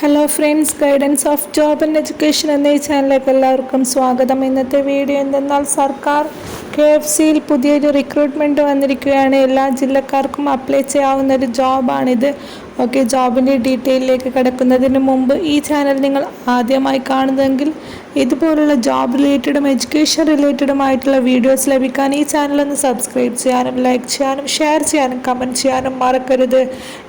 Hello friends guidance of job and education എന്ന ഈ ചാനലിലേക്ക് എല്ലാവർക്കും സ്വാഗതം. ഇന്നത്തെ വീഡിയോ എന്തെന്നാൽ സർക്കാർ കെ എഫ് സിയിൽ പുതിയൊരു റിക്രൂട്ട്മെന്റ് വന്നിരിക്കുകയാണ്. എല്ലാ ജില്ലക്കാർക്കും അപ്ലൈ ചെയ്യാവുന്ന ഒരു ജോബാണിത് ഓക്കെ ജോബിന്റെ ഡീറ്റെയിലേക്ക് കിടക്കുന്നതിന് മുമ്പ് ഈ ചാനൽ നിങ്ങൾ ആദ്യമായി കാണുന്നതെങ്കിൽ ഇതുപോലുള്ള ജോബ് റിലേറ്റഡും എഡ്യൂക്കേഷൻ റിലേറ്റഡുമായിട്ടുള്ള വീഡിയോസ് ലഭിക്കാൻ ഈ ചാനൽ ഒന്ന് സബ്സ്ക്രൈബ് ചെയ്യാനും ലൈക്ക് ചെയ്യാനും ഷെയർ ചെയ്യാനും കമന്റ് ചെയ്യാനും മറക്കരുത്.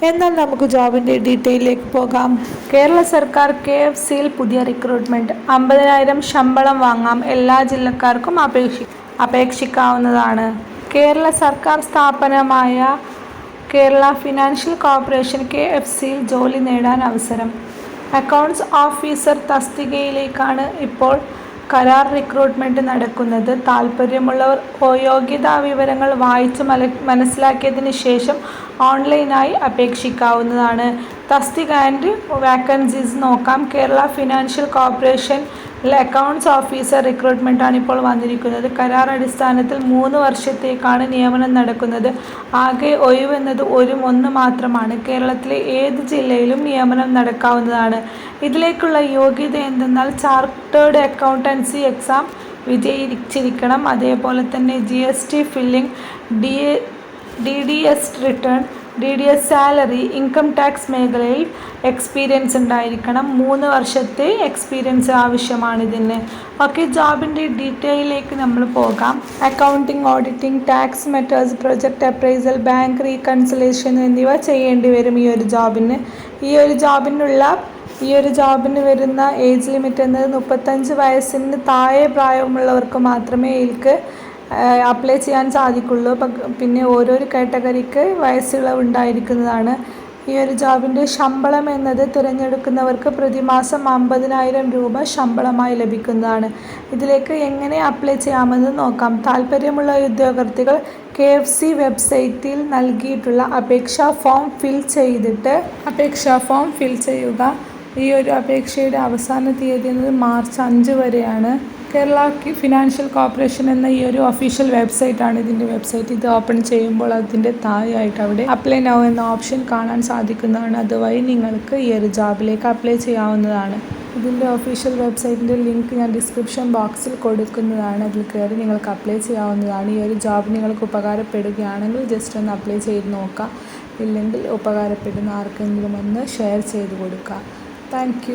എന്നാൽ നമുക്ക് ജോബിന്റെ ഡീറ്റെയിലേക്ക് പോകാം. കേരള സർക്കാർ കെ എഫ് സിയിൽ പുതിയ റിക്രൂട്ട്മെന്റ് അമ്പതിനായിരം ശമ്പളം വാങ്ങാം. എല്ലാ ജില്ലക്കാർക്കും അപേക്ഷി അപേക്ഷിക്കാവുന്നതാണ്. കേരള സർക്കാർ സ്ഥാപനമായ Kerala financial corporation K F സിയിൽ ജോലി നേടാൻ അവസരം. അക്കൗണ്ട്സ് ഓഫീസർ തസ്തികയിലേക്കാണ് ഇപ്പോൾ കരാർ റിക്രൂട്ട്മെന്റ് നടക്കുന്നത്. താല്പര്യമുള്ളവർ യോഗ്യതാ വിവരങ്ങൾ വായിച്ച് മല മനസ്സിലാക്കിയതിന് ശേഷം ഓൺലൈനായി അപേക്ഷിക്കാവുന്നതാണ്. തസ്തിക ആൻഡ് വാക്കൻസീസ് നോക്കാം. Kerala financial corporation accounts officer recruitment ആണ് ഇപ്പോൾ വന്നിരിക്കുന്നത്. കരാർ അടിസ്ഥാനത്തിൽ മൂന്ന് വർഷത്തേക്കാണ് നിയമനം നടക്കുന്നത്. ആകെ ഒഴിവെന്നത് ഒരു ഒന്ന് മാത്രമാണ്. കേരളത്തിലെ ഏത് ജില്ലയിലും നിയമനം നടക്കാവുന്നതാണ്. ഇതിലേക്കുള്ള യോഗ്യത എന്തെന്നാൽ ചാർട്ടേഡ് അക്കൗണ്ടൻസി എക്സാം വിജയിച്ചിരിക്കണം. അതേപോലെ തന്നെ G S T filing D D D S return D D S salary income tax മേഖലയിൽ എക്സ്പീരിയൻസ് ഉണ്ടായിരിക്കണം. മൂന്ന് വർഷത്തെ എക്സ്പീരിയൻസ് ആവശ്യമാണ് ഇതിന്. ഓക്കെ ജോബിന്റെ ഡീറ്റെയിലേക്ക് നമ്മൾ പോകാം. Accounting auditing tax matters project appraisal bank reconciliation എന്നിവ ചെയ്യേണ്ടി വരും ഈ ഒരു ജോബിന്. ഈ ഒരു ജോബിനുള്ള ഈ ഒരു ജോബിന് വരുന്ന ഏജ് ലിമിറ്റ് എന്നത് മുപ്പത്തഞ്ച് വയസ്സിന് താഴെ പ്രായമുള്ളവർക്ക് മാത്രമേ ഇതിൽക്ക് അപ്ലൈ ചെയ്യാൻ സാധിക്കുള്ളൂ. പിന്നെ ഓരോരോ കാറ്റഗറിക്ക് വയസ്സിളവ് ഉണ്ടായിരിക്കുന്നതാണ്. ഈ ഒരു ജോബിന്റെ ശമ്പളം എന്നത് തിരഞ്ഞെടുക്കുന്നവർക്ക് പ്രതിമാസം അമ്പതിനായിരം രൂപ ശമ്പളമായി ലഭിക്കുന്നതാണ്. ഇതിലേക്ക് എങ്ങനെ അപ്ലൈ ചെയ്യാമെന്ന് നോക്കാം. താല്പര്യമുള്ള ഉദ്യോഗാർത്ഥികൾ കെ എഫ് സി വെബ്സൈറ്റിൽ നൽകിയിട്ടുള്ള അപേക്ഷാ ഫോം ഫിൽ ചെയ്തിട്ട് അപേക്ഷാ ഫോം ഫിൽ ചെയ്യുക. ഈ ഒരു അപേക്ഷയുടെ അവസാന തീയതി എന്നത് മാർച്ച് അഞ്ച് വരെയാണ്. കേരള ഫിനാൻഷ്യൽ കോർപ്പറേഷൻ എന്ന ഈ ഒരു ഒഫീഷ്യൽ വെബ്സൈറ്റ് ആണ് ഇതിന്റെ വെബ്സൈറ്റ് ഇത് ഓപ്പൺ ചെയ്യുമ്പോൾ അതിന്റെ താഴെയായിട്ട് അവിടെ അപ്ലൈ നൗ എന്ന ഓപ്ഷൻ കാണാൻ സാധിക്കുന്നതാണ്. അതുവഴി നിങ്ങൾക്ക് ഈ ഒരു ജോബിലേക്ക് അപ്ലൈ ചെയ്യാവുന്നതാണ്. ഇതിന്റെ ഒഫീഷ്യൽ വെബ്സൈറ്റിന്റെ ലിങ്ക് ഞാൻ ഡിസ്ക്രിപ്ഷൻ ബോക്സിൽ കൊടുക്കുന്നതാണ്. അതിൽ കയറി നിങ്ങൾക്ക് അപ്ലൈ ചെയ്യാവുന്നതാണ്. ഈ ഒരു ജോബ് നിങ്ങൾക്ക് ഉപകാരപ്പെടുകയാണെങ്കിൽ ജസ്റ്റ് ഒന്ന് അപ്ലൈ ചെയ്ത് നോക്കാം. ഇല്ലെങ്കിൽ ഉപകാരപ്പെടുന്ന ആർക്കെങ്കിലും ഒന്ന് ഷെയർ ചെയ്ത് കൊടുക്കുക താങ്ക്